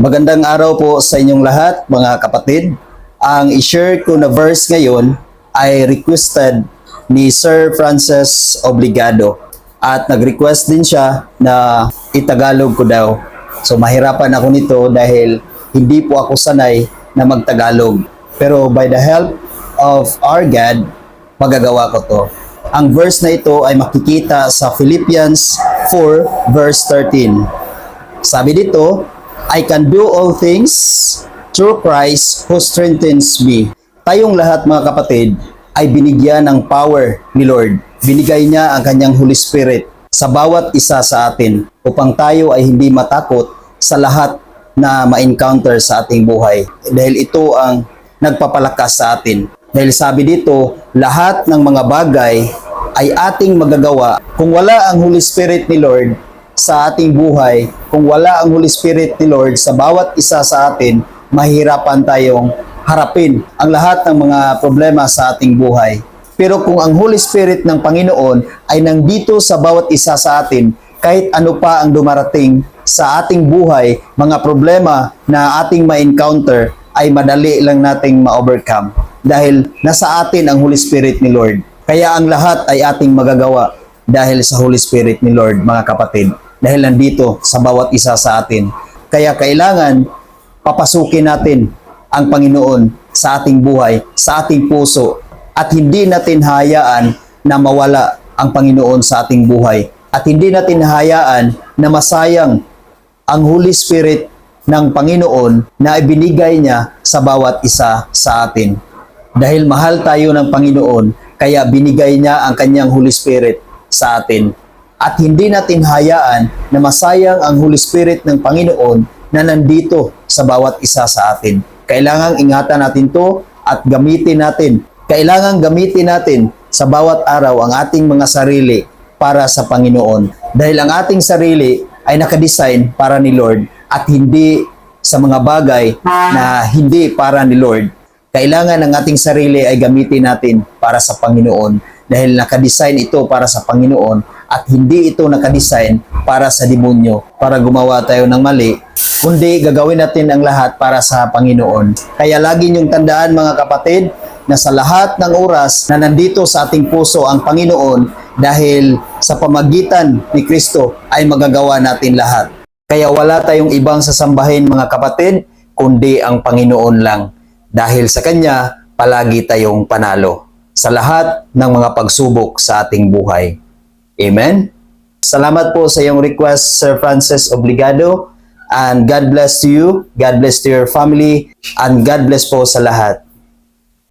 Magandang araw po sa inyong lahat, mga kapatid. Ang i-share ko na verse ngayon ay requested ni Sir Francis Obligado. At nag-request din siya na itagalog ko daw. So mahirapan ako nito dahil hindi po ako sanay na magtagalog. Pero by the help of our God, magagawa ko to. Ang verse na ito ay makikita sa Philippians 4 verse 13. Sabi dito, I can do all things through Christ who strengthens me. Tayong lahat mga kapatid ay binigyan ng power ni Lord. Binigay niya ang kanyang Holy Spirit sa bawat isa sa atin upang tayo ay hindi matakot sa lahat na ma-encounter sa ating buhay. Dahil ito ang nagpapalakas sa atin. Dahil sabi dito, lahat ng mga bagay ay ating magagawa kung wala ang Holy Spirit ni Lord sa ating buhay, kung wala ang Holy Spirit ni Lord sa bawat isa sa atin, mahirapan tayong harapin ang lahat ng mga problema sa ating buhay. Pero kung ang Holy Spirit ng Panginoon ay nandito sa bawat isa sa atin, kahit ano pa ang dumarating sa ating buhay, mga problema na ating ma-encounter, ay madali lang nating ma-overcome. Dahil nasa atin ang Holy Spirit ni Lord. Kaya ang lahat ay ating magagawa dahil sa Holy Spirit ni Lord, mga kapatid. Dahil nandito sa bawat isa sa atin. Kaya kailangan papasukin natin ang Panginoon sa ating buhay, sa ating puso, at hindi natin hayaan na mawala ang Panginoon sa ating buhay. At hindi natin hayaan na masayang ang Holy Spirit ng Panginoon na ibinigay niya sa bawat isa sa atin. Dahil mahal tayo ng Panginoon, kaya binigay niya ang kanyang Holy Spirit sa atin. At hindi natin hayaan na masayang ang Holy Spirit ng Panginoon na nandito sa bawat isa sa atin. Kailangang ingatan natin to at gamitin natin. Kailangang gamitin natin sa bawat araw ang ating mga sarili para sa Panginoon. Dahil ang ating sarili ay nakadesign para ni Lord at hindi sa mga bagay na hindi para ni Lord. Kailangan ang ating sarili ay gamitin natin para sa Panginoon dahil nakadesign ito para sa Panginoon at hindi ito nakadesign para sa demonyo para gumawa tayo ng mali kundi gagawin natin ang lahat para sa Panginoon. Kaya lagi niyong tandaan mga kapatid na sa lahat ng oras na nandito sa ating puso ang Panginoon dahil sa pamagitan ni Kristo ay magagawa natin lahat. Kaya wala tayong ibang sasambahin mga kapatid kundi ang Panginoon lang. Dahil sa Kanya, palagi tayong panalo sa lahat ng mga pagsubok sa ating buhay. Amen? Salamat po sa iyong request, Sir Francis Obligado. And God bless to you, God bless to your family, and God bless po sa lahat.